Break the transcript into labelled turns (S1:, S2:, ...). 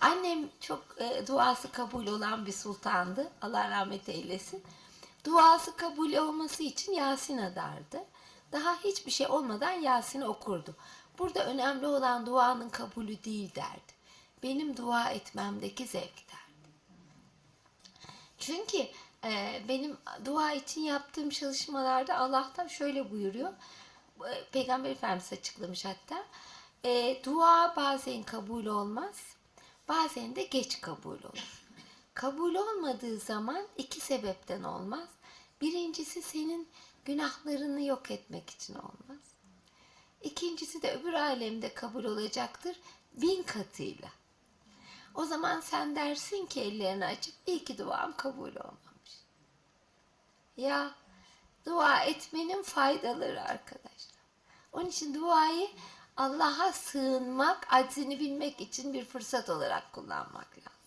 S1: Annem çok e, duası kabul olan bir sultandı. Allah rahmet eylesin. Duası kabul olması için Yasin adardı. Daha hiçbir şey olmadan Yasin okurdu. Burada önemli olan duanın kabulü değil derdi. Benim dua etmemdeki zevk derdi. Çünkü e, benim dua için yaptığım çalışmalarda Allah'tan şöyle buyuruyor. E, Peygamber Efendimiz açıklamış hatta. E, dua bazen kabul olmaz, bazen de geç kabul olur. Kabul olmadığı zaman iki sebepten olmaz. Birincisi senin günahlarını yok etmek için olmaz. İkincisi de öbür alemde kabul olacaktır bin katıyla. O zaman sen dersin ki ellerini açıp iyi ki duam kabul olmamış. Ya dua etmenin faydaları arkadaşlar. Onun için duayı Allah'a sığınmak, aczini bilmek için bir fırsat olarak kullanmak lazım.